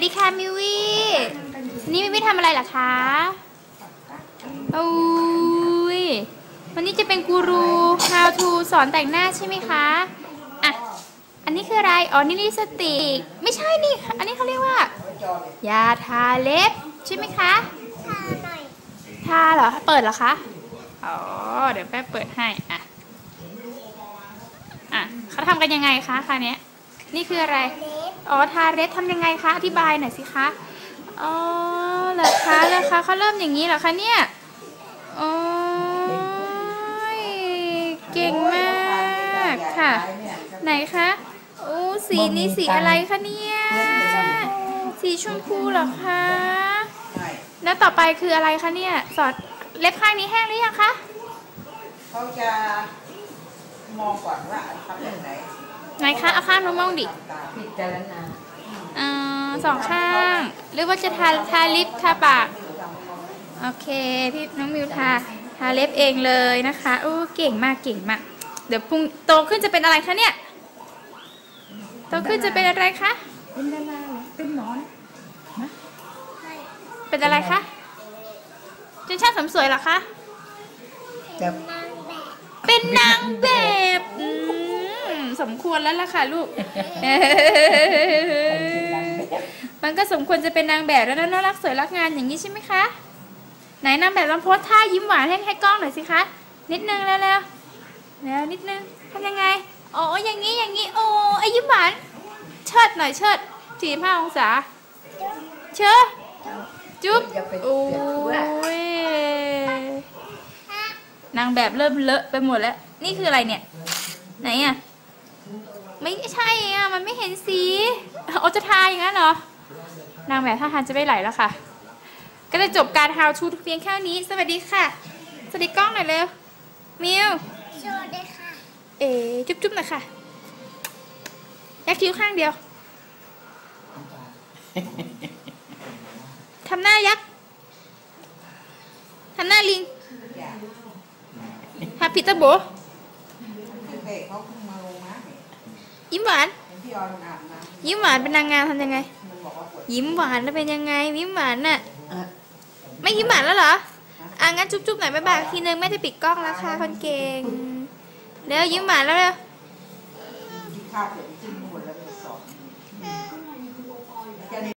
วัสดีค่ะมิวี่นี่มิวี่ทำอะไรเหรอคะอุ้ยวันนี้จะเป็นกูรู how to สอนแต่งหน้าใช่ไหมคะอะอันนี้คืออะไรอ๋อนี่ลิปสติกไม่ใช่นี่อันนี้เขาเรียกว่ายาทาเล็บใช่ไหมคะทาหน่อยทาเหรอเปิดเหรอคะอ๋อเดี๋ยวแป๊บเปิดให้อะอะเขาทำกันยังไงคะคะเนี้นี่คืออะไร อ๋อทาเล็บทำยังไงคะอธิบายหน่อยสิคะอ๋อเหรอคะเหรอคะเขาเริ่มอย่างนี้เหรอคะเนี่ยโอ้ยเก่งมากค่ะ ไหนคะโอ้สีนี้สีอะไรคะเนี่ยสีชมพูเหรอคะแล้วต่อไปคืออะไรคะเนี่ยสอดเล็บข้างนี้แห้งหรือยังคะเขาจะมองก่อนว่าทำแบบไหนไห นคะเอาข้างนู้นมองดิตามพิจารณาอ่าสองข้าง หรือว่าจะทาทาลิปทาปาก โอเค พี่น้องมิวทาทาเล็บเองเลยนะคะโอ้เก่งมากเก่งมาก เดี๋ยวพรุ่งโตขึ้นจะเป็นอะไรคะเนี่ย โตขึ้นจะเป็นอะไรคะ เป็นดาราเหรอเป็นหมอนเป็นอะไรคะเป็นช่างเสริมสวยเหรอคะจะนางแบบ เป็นนางแบบอืม สมควรแล้วล่ะค่ะลูก มันก็สมควรจะเป็นนางแบบแล้วนะน่ารักสวยรักงานอย่างนี้ใช่ไหมคะ ไหนนางแบบลองโพสท่ายิ้มหวานให้ให้กล้องหน่อยสิคะ นิดนึงแล้วแล้วแล้วนิดนึงทำยังไงอ๋ออย่างนี้อย่างนี้โอ้ไอ้ยิ้มหวานเชิดหน่อยเชิดสี่ห้าองศา เชิดจุ๊บอย่าไปโอ้เปียกเพื่อยนางแบบเริ่มเลอะไปหมดแล้ว นี่คืออะไรเนี่ย ไหนอะ ไม่ใช่อะ มันไม่เห็นสีโอจะทาอย่างนั้นเหรอ นางแบบท่าทางจะไม่ไหลแล้วค่ะ ก็จะจบการ how to เพียงแค่นี้ สวัสดีค่ะ สวัสดีกล้องหน่อยเร็ว มิวโชว์ด้วยค่ะ เอ๋จุ๊บจุ๊บหน่อยค่ะยักคิ้วข้างเดียว ทำหน้ายักษ์ ทำหน้าลิงอย่างทำผิดตะโบคือเด็กเขาเพิ่งมาลงนะ ยิ้มหวานยิ้มหวานเป็นนางงามทำยังไงยิ้มหวานแล้วเป็นยังไง ยิ้มหวานน่ะไม่ยิ้มหวานแล้วเหรอ อะงั้นจุ๊บๆหน่อยบ๊ายบายทีนึงไม่ได้ปิดกล้องแล้วค่ะคนเก่ง เร็วยิ้มหวานแล้วเร็วด้อ